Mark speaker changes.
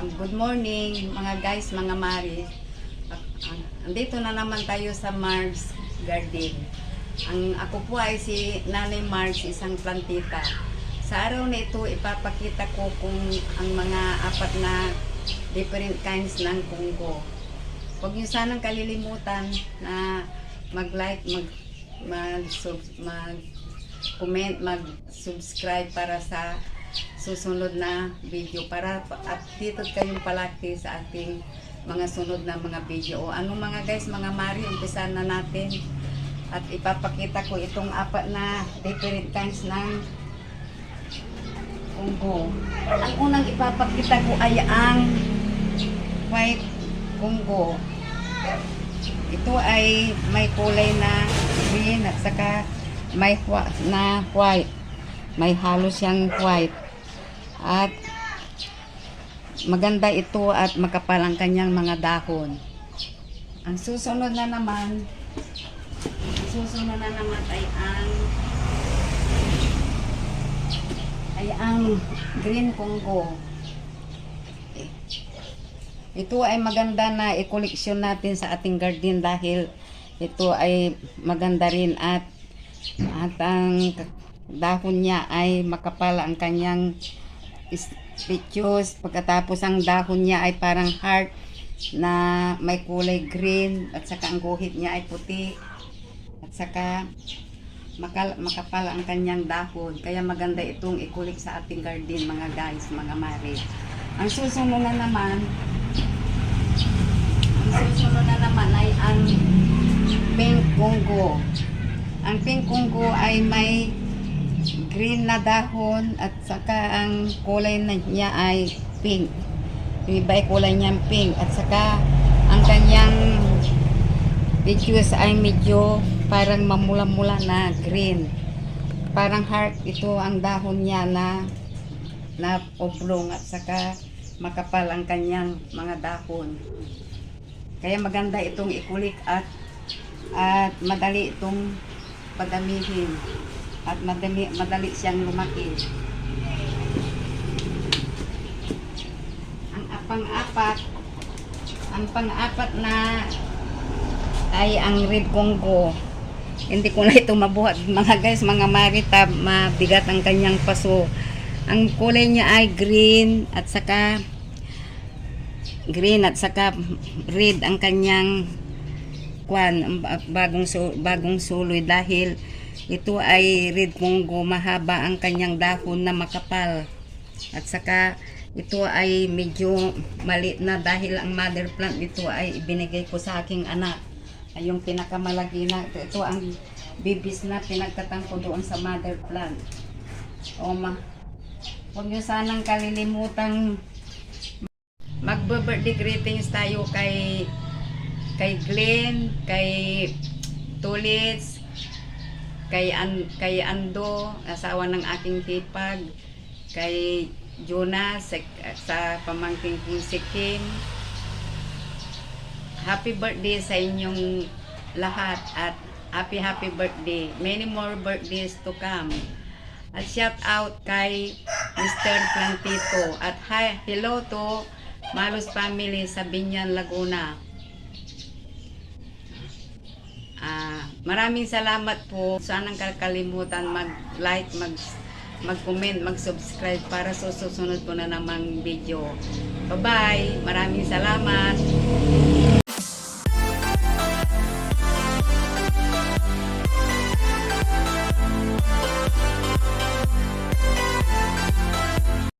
Speaker 1: Um, good morning mga guys, mga mari. Andito na naman tayo sa Mars Garden. Ang ako po ay si Nanay Mars, isang plantita. Sa araw na ito, ipapakita ko kung ang mga apat na different kinds ng kungko. Huwag niyo sanang kalilimutan na mag-like, mag mag mag comment, mag-subscribe para sa susunod na video para pa- updated kayong palagi sa ating mga sunod na mga video. O ano mga guys, mga mari, umpisa na natin. At ipapakita ko itong apat na different kinds ng unggo. Ang unang ipapakita ko ay ang white unggo. Ito ay may kulay na green at saka may na white. May halos siyang white. At maganda ito at makapal ang kanyang mga dahon. Ang susunod na naman, susunod na naman ay ang ay ang green Congo. Ito ay maganda na i-collection natin sa ating garden dahil ito ay maganda rin at at ang dahon niya ay makapal ang kanyang stitches. Pagkatapos ang dahon niya ay parang heart na may kulay green at saka ang guhit niya ay puti at saka makal, makapal ang kanyang dahon. Kaya maganda itong ikulik sa ating garden mga guys, mga mari. Ang susunod na naman, ang susunod na naman ay ang pink Congo. Ang pink Congo ay may green na dahon at saka ang kulay niya ay pink. Yung iba ay kulay niya pink at saka ang kanyang Lechuas ay medyo parang mamula-mula na green. Parang heart ito ang dahon niya na na oblong at saka makapal ang kanyang mga dahon. Kaya maganda itong ikulik at at madali itong padamihin at madali, madali siyang lumaki. Ang pang-apat, ang pang-apat na ay ang red Congo. Hindi ko na ito mabuhat. Mga guys, mga marita, mabigat ang kanyang paso. Ang kulay niya ay green at saka green at saka red ang kanyang kwan, bagong bagong suloy dahil ito ay red Congo, mahaba ang kanyang dahon na makapal. At saka ito ay medyo maliit na dahil ang mother plant nito ay ibinigay ko sa aking anak. Ay yung pinakamalaki na ito, ito ang bibis na pinagtatang ko doon sa mother plant. O ma, huwag nyo sanang kalilimutang magbe-birthday greetings tayo kay kay Glenn, kay Tulits, kay An kay Ando, asawa ng aking hipag, kay Jonas sa, sa pamangking kong si Kim. Happy birthday sa inyong lahat at happy happy birthday. Many more birthdays to come. At shout out kay Mr. Plantito at hi, hello to Malos family sa Binyan, Laguna. Ah, maraming salamat po. Sanang kakalimutan mag-like, mag mag-comment, mag-subscribe para sa susunod ko na namang video. Bye-bye. Maraming salamat.